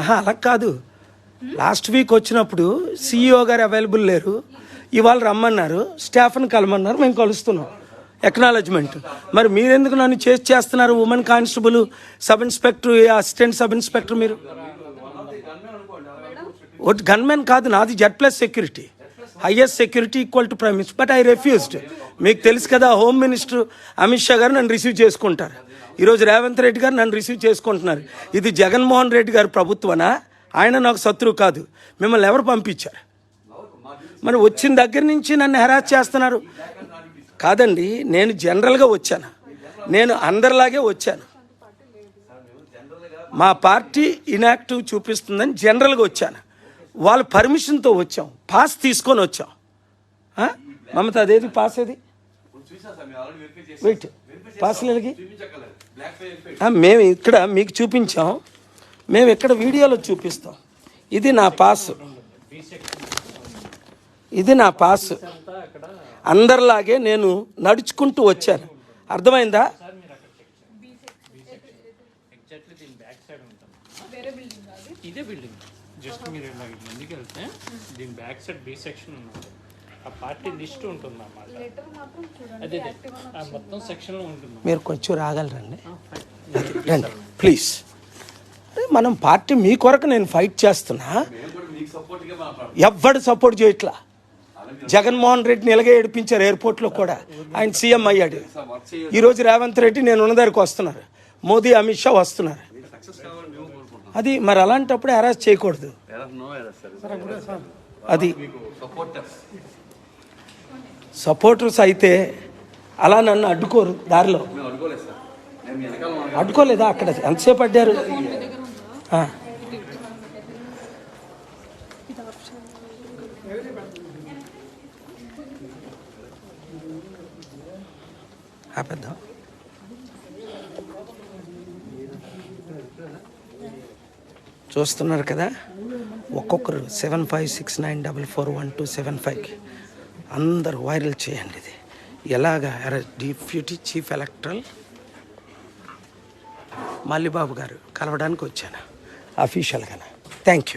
ఆహా, అలా కాదు. లాస్ట్ వీక్ వచ్చినప్పుడు సిఇఓ గారు అవైలబుల్ లేరు. ఇవాళ రమ్మన్నారు. స్టాఫ్ని కలమన్నారు. మేము కలుస్తున్నాం. ఎక్నాలజ్మెంట్ మరి మీరెందుకు నన్ను చేసి చేస్తున్నారు? Women constable sub inspector assistant sub inspector మీరు? గన్మెన్ కాదు. నాది Z plus security highest security equal to prime minister but I refused మీకు తెలుసు కదా హోమ్ మినిస్టర్ అమిత్ షా గారు నన్ను రిసీవ్ చేసుకుంటారు. ఈరోజు రేవంత్ రెడ్డి గారు నన్ను రిసీవ్ చేసుకుంటున్నారు. ఇది జగన్మోహన్ రెడ్డి గారు ప్రభుత్వనా? ఆయన నాకు శత్రువు కాదు. మిమ్మల్ని ఎవరు పంపించారు? మరి వచ్చిన దగ్గర నుంచి నన్ను హెరాస్ చేస్తున్నారు. కాదండి నేను జనరల్గా వచ్చాను. నేను అందరిలాగే వచ్చాను. మా పార్టీ ఇనాక్టివ్ చూపిస్తుందని జనరల్గా వచ్చాను. వాళ్ళ పర్మిషన్తో వచ్చాం. పాస్ తీసుకొని వచ్చాం. మమత అదేది పాస్ ఏది వెయిట్ పాస్ లేదుకి ఆ, మేము ఇక్కడ మీకు చూపించాం. మేము ఇక్కడ వీడియోలో చూపిస్తాం. ఇది నా పాస్ ఇది నా పాస్ అందరిలాగే నేను నడుచుకుంటూ వచ్చాను. అర్థమైందా? ఇదే బిల్డింగ్ జస్ట్ మీరు ఇలా ముందుకు వెళ్తే దీని బ్యాక్ సైడ్ బి సెక్షన్ ఉన్నది ఆ పార్టీ లిస్ట్ ఉంటుంది అన్నమాట అదే. ఆ మొత్తం సెక్షన్లో ఉంటుంది. మీరు కొంచెం రాగలరండి. రండి ప్లీజ్. అరే, మనం పార్టీ మీ కొరకు నేను ఫైట్ చేస్తున్నా. ఎవ్వడు సపోర్ట్ చేయట్లా. జగన్మోహన్ రెడ్డిని ఇలాగే ఏడిపించారు ఎయిర్పోర్ట్లో కూడా. ఆయన సీఎం అయ్యాడు. ఈరోజు రేవంత్ రెడ్డి నేను ఉన్న దగ్గరికి వస్తున్నారు. మోదీ అమిత్ షా వస్తున్నారు. అది మరి అలాంటప్పుడు హెరాస్ చేయకూడదు. అది సపోర్టర్స్ అయితే అలా నన్ను అడ్డుకోరు దారిలో. అడ్డుకోలేదా అక్కడ ఎంతసేపు అడ్డారు. ఆపేద్దాం. చూస్తున్నారు కదా? ఒక్కొక్కరు seven five six nine double four one two seven ఫైవ్కి అందరు వైరల్ చేయండి ఇది. ఎలాగా? డిప్యూటీ చీఫ్ ఎలక్టరల్ మల్లిబాబు గారు కలవడానికి వచ్చాను. అఫీషియల్గా థ్యాంక్ యూ.